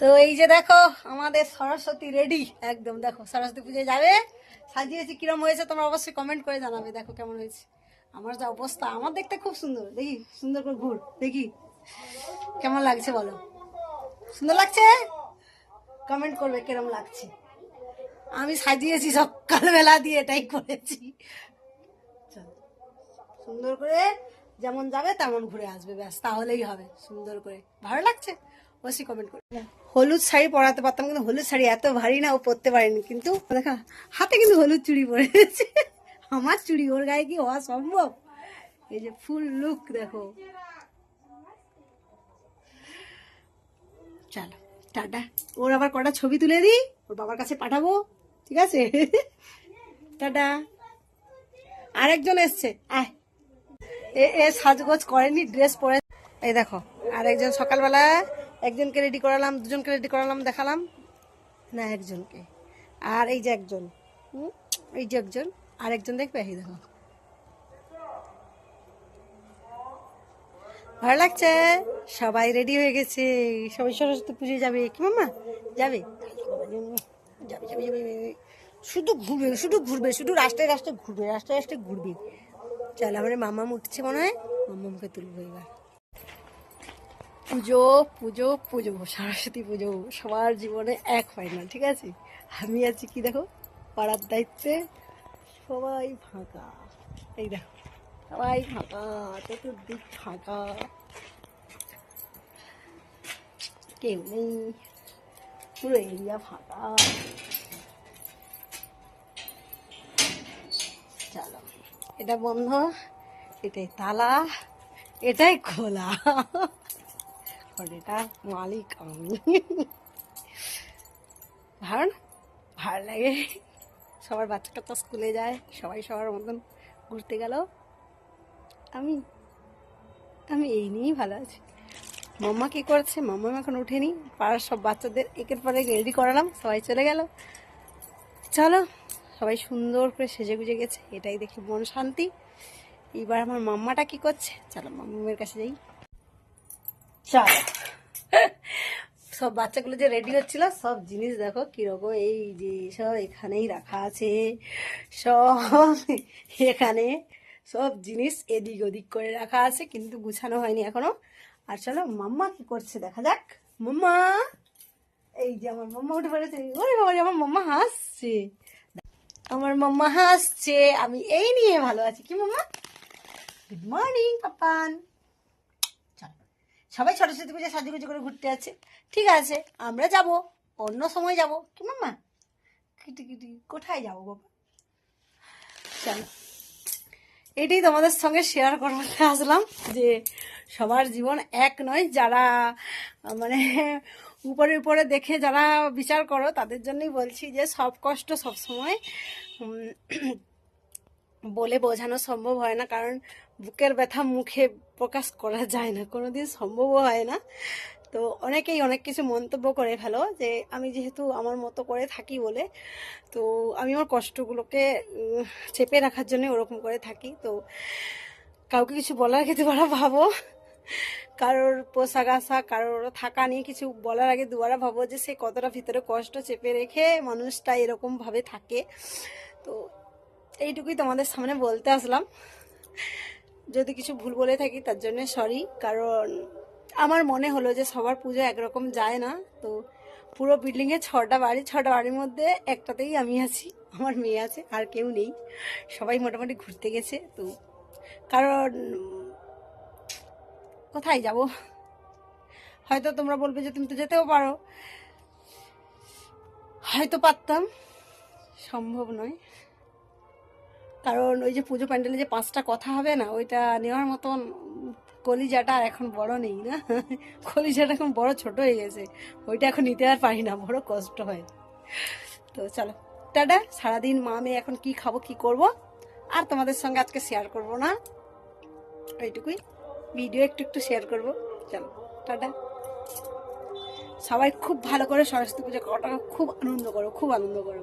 তো এই যে দেখো, আমাদের সরস্বতী রেডি একদম দেখো, সরস্বতী পুজোয় যাবে। সাজিয়েছি, কিরম হয়েছে তোমরা অবশ্যই কমেন্ট করে জানাবে। দেখো কেমন হয়েছে। আমার যা অবস্থা, আমার দেখতে খুব সুন্দর। দেখি, সুন্দর করে ঘুর, দেখি। কেমন লাগছে বলো? সুন্দর লাগছে? কমেন্ট করবে কিরম লাগছে। আমি সাজিয়েছি সকালবেলা দিয়ে, এটাই করেছি। সুন্দর করে যেমন যাবে তেমন ঘুরে আসবে, ব্যাস, তাহলেই হবে, সুন্দর করে। ভালো লাগছে? অবশ্যই কমেন্ট করে। হলুদ শাড়ি পরাতে পারতাম, কিন্তু হলুদ শাড়ি এত ভারী না, ও পরতে পারেনি। কিন্তু দেখা, হাতে কিন্তু হলুদ চুড়ি পরেছে আমার চুড়ি, ওর গায়ে কি হওয়া সম্ভব এই যে ফুল লুক দেখো। চলো, টাটা। ওর আবার কটা ছবি তুলে দিই, ওর বাবার কাছে পাঠাবো, ঠিক আছে? টাটা। আরেকজন এসছে, আয়। এ সাজগোজ করেনি, ড্রেস পরে এই দেখো, আরেকজন সকালবেলা একজনকে রেডি করালাম, দুজনকে রেডি করালাম, দেখালাম। না, একজনকে। আর এই যে একজন। এই যে একজন, আর একজন দেখবে? এই দেখো। ভালো লাগছে? সবাই রেডি হয়ে গেছে। সবাই সরস্বতী পুজো যাবে। কি মামা যাবে? যাবে। শুধু ঘুরবে শুধু ঘুরবে, শুধু রাস্তায় রাস্তায় ঘুরবে, রাস্তায় রাস্তায় ঘুরবে। চল আমার মামাম উঠছে মনে হয়। মামামকে তুলবো এবার। পুজো পুজো পুজো, সরস্বতী পুজো, সবার জীবনে এক হয় না ঠিক আছে? আমি আছি কি দেখো? পাড়ার দায়িত্বে সবাই ফাঁকা। এই দেখো, সবাই ফাঁকা, চতুর্দিক ফাঁকা। কেউ নেই, পুরো এরিয়া ফাঁকা। চলো, এটা বন্ধ, এটাই তালা, এটাই খোলা। এটা মালিক আমি। ভালো না? ভালো লাগে। সবার বাচ্চা কাচ্চা স্কুলে যায়, সবাই সবার মতন ঘুরতে গেল। আমি আমি এই নিয়েই ভালো আছি। মাম্মা কি করছে? মাম্মা এখন উঠেনি। পাড়ার সব বাচ্চাদের একের পরে রেডি করালাম, সবাই চলে গেল। চলো, সবাই সুন্দর করে সেজে গুজে গেছে, এটাই দেখি মন শান্তি। এবার আমার মাম্মাটা কি করছে? চলো মাম্মামের কাছে যাই। চলো। সব বাচ্চাগুলো যে রেডি হচ্ছিল, সব জিনিস দেখো কীরকম এই যে সব এখানেই রাখা আছে। সব এখানে সব জিনিস এদিক ওদিক করে রাখা আছে, কিন্তু গুছানো হয়নি এখনও। আর চলো মাম্মা কি করছে দেখা যাক। মাম্মা! এই যে আমার মাম্মা উঠে পড়েছে। ওরে বাবা আমার মাম্মা হাসছে। আমার মাম্মা হাসছে। আমি এই নিয়ে ভালো আছি। কি মাম্মা? গুড মর্নিং পাপান সবাই সরস্বতী পুজো সাজুগুজু করে ঘুরতে আছে। ঠিক আছে, আমরা যাব, অন্য সময় যাব। কি মাম্মা? কিটি কিটি কোথায় যাব বাবা চলো। এটাই তোমাদের সঙ্গে শেয়ার করতে আসলাম যে সবার জীবন এক নয়। যারা মানে উপরে উপরে দেখে যারা বিচার করো, তাদের জন্যই বলছি যে সব কষ্ট সব সময় বলে বোঝানো সম্ভব হয় না, কারণ বুকের ব্যথা মুখে প্রকাশ করা যায় না, কোনোদিন সম্ভবও হয় না। তো অনেকেই অনেক কিছু মন্তব্য করে ফেলো যে, আমি যেহেতু আমার মতো করে থাকি বলে, তো আমি আমার কষ্টগুলোকে চেপে রাখার জন্য ওরকম করে থাকি। তো কাউকে কিছু বলার আগে দুবারা ভাবো। কারোর পোশাক আশাক, কারোর থাকা নিয়ে কিছু বলার আগে দুবারা ভাবো যে, সে কতটা ভিতরে কষ্ট চেপে রেখে মানুষটা এরকমভাবে থাকে। তো এইটুকুই তোমাদের সামনে বলতে আসলাম। যদি কিছু ভুল বলে থাকি, তার জন্য সরি কারণ আমার মনে হলো যে সবার পুজো একরকম যায় না। তো পুরো বিল্ডিংয়ে ছটা বাড়ি, ছটা বাড়ির মধ্যে একটাতেই আমি আছি, আমার মেয়ে আছে, আর কেউ নেই। সবাই মোটামুটি ঘুরতে গেছে, তো কারণ কোথায় যাব? হয়তো তোমরা বলবে যে তুমি তো যেতেও পারো। হয়তো পারতাম, সম্ভব নয়। কারণ ওই যে পুজো প্যান্ডেলে যে পাঁচটা কথা হবে না, ওইটা নেওয়ার মতন কলিজাটা আর এখন বড় নেই না। কলিজাটা এখন বড় ছোট হয়ে গেছে। ওইটা এখন নিতে আর পারি না, বড় কষ্ট হয়। তো চলো, টাটা। সারাদিন মা মেয়ে এখন কি খাব, কি করব, আর তোমাদের সঙ্গে আজকে শেয়ার করব না। এইটুকুই। ভিডিও একটু একটু শেয়ার করব। চলো, টাটা। সবাই খুব ভালো করে সরস্বতী পুজো কটা খুব আনন্দ করো, খুব আনন্দ করো।